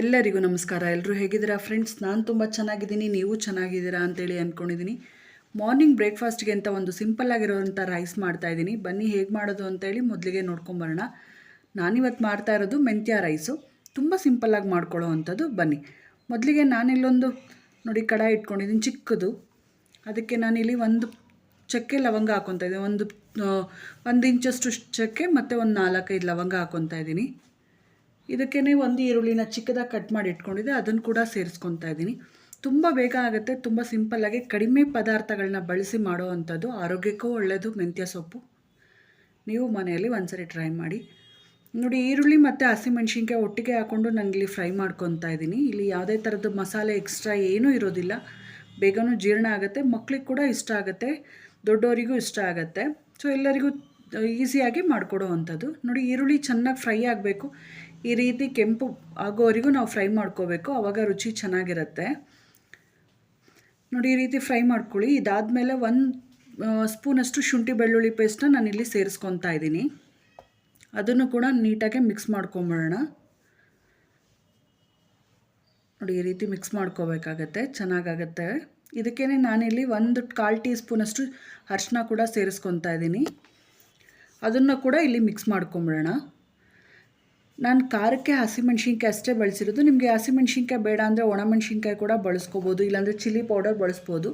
ಎಲ್ಲರಿಗೂ ನಮಸ್ಕಾರ. ಎಲ್ಲರೂ ಹೇಗಿದ್ದೀರಾ? ಫ್ರೆಂಡ್ಸ್ ನಾನು ತುಂಬ ಚೆನ್ನಾಗಿದ್ದೀನಿ. ನೀವು ಚೆನ್ನಾಗಿದ್ದೀರಾ ಅಂತೇಳಿ ಅಂದ್ಕೊಂಡಿದ್ದೀನಿ ಮಾರ್ನಿಂಗ್ ಬ್ರೇಕ್ಫಾಸ್ಟ್ಗೆ ಅಂತ ಒಂದು ಸಿಂಪಲ್ ಆಗಿರೋವಂಥ ರೈಸ್ ಮಾಡ್ತಾಯಿದ್ದೀನಿ ಬನ್ನಿ ಹೇಗೆ ಮಾಡೋದು ಅಂತೇಳಿ ಮೊದಲಿಗೆ ನೋಡ್ಕೊಂಬರೋಣ ನಾನಿವತ್ತು ಮಾಡ್ತಾ ಇರೋದು ಮೆಂತ್ಯ ರೈಸು ತುಂಬ ಸಿಂಪಲ್ಲಾಗಿ ಮಾಡ್ಕೊಳ್ಳೋ ಅಂಥದ್ದು ಬನ್ನಿ. ಮೊದಲಿಗೆ ನಾನಿಲ್ಲೊಂದು ನೋಡಿ ಕಡಾಯಿ ಇಟ್ಕೊಂಡಿದ್ದೀನಿ ಚಿಕ್ಕದು. ಅದಕ್ಕೆ ನಾನಿಲ್ಲಿ ಒಂದು ಚಕ್ಕೆ ಲವಂಗ ಹಾಕ್ಕೊತಾ ಇದ್ದೀನಿ. ಒಂದು ಒಂದು ಇಂಚಷ್ಟು ಚಕ್ಕೆ ಮತ್ತು ಒಂದು ನಾಲ್ಕೈದು ಲವಂಗ ಹಾಕ್ಕೊತಾ ಇದ್ದೀನಿ. ಇದಕ್ಕೇ ಒಂದು ಈರುಳ್ಳಿನ ಚಿಕ್ಕದಾಗಿ ಕಟ್ ಮಾಡಿ ಇಟ್ಕೊಂಡಿದ್ದೆ, ಅದನ್ನು ಕೂಡ ಸೇರಿಸ್ಕೊತಾ ಇದ್ದೀನಿ. ತುಂಬ ಬೇಗ ಆಗುತ್ತೆ, ತುಂಬ ಸಿಂಪಲ್ಲಾಗಿ ಕಡಿಮೆ ಪದಾರ್ಥಗಳನ್ನ ಬಳಸಿ ಮಾಡೋ ಅಂಥದ್ದು ಆರೋಗ್ಯಕ್ಕೂ ಒಳ್ಳೆಯದು ಮೆಂತ್ಯ ಸೊಪ್ಪು. ನೀವು ಮನೆಯಲ್ಲಿ ಒಂದ್ಸರಿ ಟ್ರೈ ಮಾಡಿ. ನೋಡಿ, ಈರುಳ್ಳಿ ಮತ್ತು ಹಸಿಮೆಣ್ಸಿನ್ಕಾಯಿ ಒಟ್ಟಿಗೆ ಹಾಕ್ಕೊಂಡು ನನಗಿಲ್ಲಿ ಫ್ರೈ ಮಾಡ್ಕೊತಾ ಇದ್ದೀನಿ. ಇಲ್ಲಿ ಯಾವುದೇ ಥರದ್ದು ಮಸಾಲೆ ಎಕ್ಸ್ಟ್ರಾ ಏನೂ ಇರೋದಿಲ್ಲ. ಬೇಗನೂ ಜೀರ್ಣ ಆಗುತ್ತೆ, ಮಕ್ಳಿಗೆ ಕೂಡ ಇಷ್ಟ ಆಗುತ್ತೆ, ದೊಡ್ಡವರಿಗೂ ಇಷ್ಟ ಆಗುತ್ತೆ. ಸೊ ಎಲ್ಲರಿಗೂ ಈಸಿಯಾಗಿ ಮಾಡಿಕೊಡೋ ಅಂಥದ್ದು. ನೋಡಿ, ಈರುಳ್ಳಿ ಚೆನ್ನಾಗಿ ಫ್ರೈ ಆಗಬೇಕು. ಈ ರೀತಿ ಕೆಂಪು ಆಗೋವರೆಗೂ ನಾವು ಫ್ರೈ ಮಾಡ್ಕೋಬೇಕು ಆವಾಗ ರುಚಿ ಚೆನ್ನಾಗಿರುತ್ತೆ. ನೋಡಿ, ಈ ರೀತಿ ಫ್ರೈ ಮಾಡ್ಕೊಳ್ಳಿ. ಇದಾದಮೇಲೆ ಒಂದು ಸ್ಪೂನಷ್ಟು ಶುಂಠಿ ಬೆಳ್ಳುಳ್ಳಿ ಪೇಸ್ಟನ್ನ ಇಲ್ಲಿ ಸೇರಿಸ್ಕೊತಾ ಇದ್ದೀನಿ. ಅದನ್ನು ಕೂಡ ನೀಟಾಗಿ ಮಿಕ್ಸ್ ಮಾಡ್ಕೊಂಬಿಡೋಣ ನೋಡಿ, ಈ ರೀತಿ ಮಿಕ್ಸ್ ಮಾಡ್ಕೋಬೇಕಾಗತ್ತೆ, ಚೆನ್ನಾಗಾಗತ್ತೆ. ಇದಕ್ಕೇ ನಾನಿಲ್ಲಿ ಒಂದು ಕಾಲು ಟೀ ಸ್ಪೂನಷ್ಟು ಅರಿಶಿನ ಕೂಡ ಸೇರಿಸ್ಕೊತಾ ಇದ್ದೀನಿ. ಅದನ್ನು ಕೂಡ ಇಲ್ಲಿ ಮಿಕ್ಸ್ ಮಾಡ್ಕೊಂಬಿಡೋಣ ನಾನು ಖಾರಕ್ಕೆ ಹಸಿಮೆಣ್ಸಿನ್ಕಾಯಿ ಅಷ್ಟೇ ಬಳಸಿರೋದು. ನಿಮಗೆ ಹಸಿಮೆಣ್ಸಿನ್ಕಾಯಿ ಬೇಡ ಅಂದರೆ ಒಣಮೆಣ್ಸಿನ್ಕಾಯಿ ಕೂಡ ಬಳಸ್ಕೋಬೋದು, ಇಲ್ಲಾಂದರೆ ಚಿಲ್ಲಿ ಪೌಡರ್ ಬಳಸ್ಬೋದು.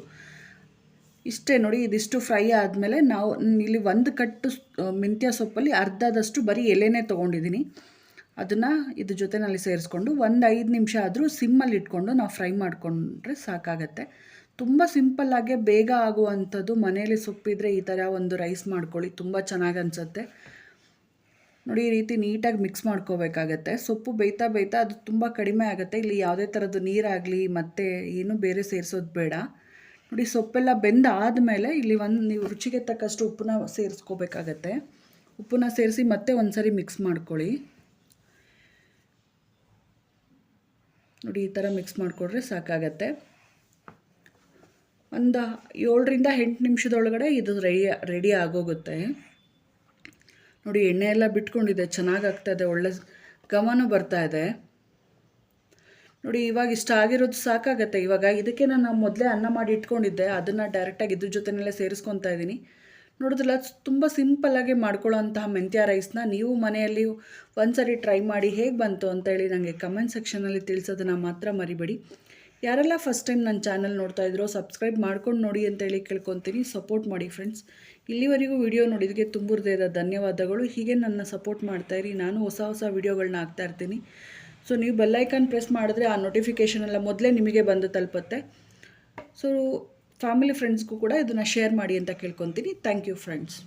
ಇಷ್ಟೇ ನೋಡಿ, ಇದಿಷ್ಟು ಫ್ರೈ ಆದಮೇಲೆ ನಾವು ಇಲ್ಲಿ ಒಂದು ಕಟ್ಟು ಮೆಂತ್ಯ ಸೊಪ್ಪಲ್ಲಿ ಅರ್ಧದಷ್ಟು ಬರೀ ಎಲೆನೇ ತೊಗೊಂಡಿದ್ದೀನಿ ಅದನ್ನು ಇದ್ರ ಜೊತೆನಲ್ಲಿ ಸೇರಿಸ್ಕೊಂಡು ಒಂದು ಐದು ನಿಮಿಷ ಆದರೂ ಸಿಮ್ಮಲ್ಲಿ ಇಟ್ಕೊಂಡು ನಾವು ಫ್ರೈ ಮಾಡಿಕೊಂಡ್ರೆ ಸಾಕಾಗತ್ತೆ. ತುಂಬ ಸಿಂಪಲ್ಲಾಗೆ ಬೇಗ ಆಗುವಂಥದ್ದು ಮನೆಯಲ್ಲಿ ಸೊಪ್ಪಿದ್ರೆ ಈ ಥರ ಒಂದು ರೈಸ್ ಮಾಡ್ಕೊಳ್ಳಿ, ತುಂಬ ಚೆನ್ನಾಗಿ ಅನಿಸುತ್ತೆ. ನೋಡಿ, ಈ ರೀತಿ ನೀಟಾಗಿ ಮಿಕ್ಸ್ ಮಾಡ್ಕೋಬೇಕಾಗತ್ತೆ. ಸೊಪ್ಪು ಬೇಯ್ತಾ ಬೇಯ್ತಾ ಅದು ತುಂಬ ಕಡಿಮೆ ಆಗುತ್ತೆ. ಇಲ್ಲಿ ಯಾವುದೇ ಥರದ್ದು ನೀರಾಗಲಿ, ಮತ್ತು ಏನು ಬೇರೆ ಸೇರಿಸೋದು ಬೇಡ. ನೋಡಿ, ಸೊಪ್ಪೆಲ್ಲ ಬೆಂದಾದಮೇಲೆ ಇಲ್ಲಿ ಒಂದು, ನೀವು ರುಚಿಗೆ ತಕ್ಕಷ್ಟು ಉಪ್ಪನ್ನ ಸೇರಿಸ್ಕೋಬೇಕಾಗತ್ತೆ. ಉಪ್ಪನ್ನ ಸೇರಿಸಿ ಮತ್ತೆ ಒಂದು ಸರಿ ಮಿಕ್ಸ್ ಮಾಡ್ಕೊಳ್ಳಿ. ನೋಡಿ, ಈ ಥರ ಮಿಕ್ಸ್ ಮಾಡಿಕೊಡ್ರೆ ಸಾಕಾಗತ್ತೆ. ಒಂದು ಏಳರಿಂದ ಎಂಟು ನಿಮಿಷದೊಳಗಡೆ ಇದು ರೆಡಿ ರೆಡಿ ಆಗೋಗುತ್ತೆ. ನೋಡಿ, ಎಣ್ಣೆ ಎಲ್ಲ ಬಿಟ್ಕೊಂಡಿದೆ ಚೆನ್ನಾಗಿ ಇದೆ ಒಳ್ಳೆ ಘಮನೂ ಬರ್ತಾ ಇದೆ ನೋಡಿ, ಇವಾಗ ಇಷ್ಟ ಆಗಿರೋದು ಸಾಕಾಗತ್ತೆ. ಇವಾಗ ಇದಕ್ಕೆ ನಾನು ಮೊದಲೇ ಅನ್ನ ಮಾಡಿ ಇಟ್ಕೊಂಡಿದ್ದೆ. ಅದನ್ನು ಡೈರೆಕ್ಟಾಗಿ ಇದ್ರ ಜೊತೆನೆಲ್ಲ ಸೇರಿಸ್ಕೊತಾ ಇದ್ದೀನಿ. ನೋಡಿದ್ರಲ್ಲ, ತುಂಬ ಸಿಂಪಲ್ಲಾಗಿ ಮಾಡ್ಕೊಳ್ಳೋಂತಹ ಮೆಂತ್ಯ ರೈಸ್ನ ನೀವು ಮನೆಯಲ್ಲಿ ಒಂದ್ಸರಿ ಟ್ರೈ ಮಾಡಿ ಹೇಗೆ ಬಂತು ಅಂತೇಳಿ ನನಗೆ ಕಮೆಂಟ್ ಸೆಕ್ಷನಲ್ಲಿ ತಿಳಿಸೋದನ್ನು ಮಾತ್ರ ಮರಿಬೇಡಿ. ಯಾರೆಲ್ಲ ಫಸ್ಟ್ ಟೈಮ್ ನನ್ನ ಚಾನಲ್ ನೋಡ್ತಾ ಇದ್ರೋ ಸಬ್ಸ್ಕ್ರೈಬ್ ಮಾಡ್ಕೊಂಡು ನೋಡಿ ಅಂತೇಳಿ ಕೇಳ್ಕೊತೀನಿ. ಸಪೋರ್ಟ್ ಮಾಡಿ ಫ್ರೆಂಡ್ಸ್ ಇಲ್ಲಿವರೆಗೂ ವಿಡಿಯೋ ನೋಡಿದಕ್ಕೆ ತುಂಬ ಹೃದಯದ ಧನ್ಯವಾದಗಳು. ಹೀಗೆ ನನ್ನ ಸಪೋರ್ಟ್ ಮಾಡ್ತಾಯಿರಿ ನಾನು ಹೊಸ ಹೊಸ ವಿಡಿಯೋಗಳನ್ನ ಹಾಕ್ತಾ ಇರ್ತೀನಿ. ಸೊ ನೀವು ಬೆಲ್ಲೈಕನ್ ಪ್ರೆಸ್ ಮಾಡಿದ್ರೆ ಆ ನೋಟಿಫಿಕೇಷನ್ ಎಲ್ಲ ಮೊದಲೇ ನಿಮಗೆ ಬಂದು ತಲುಪುತ್ತೆ. ಸೊ ಫ್ಯಾಮಿಲಿ ಫ್ರೆಂಡ್ಸ್ಗೂ ಕೂಡ ಇದನ್ನು ಶೇರ್ ಮಾಡಿ ಅಂತ ಕೇಳ್ಕೊತೀನಿ. Thank you friends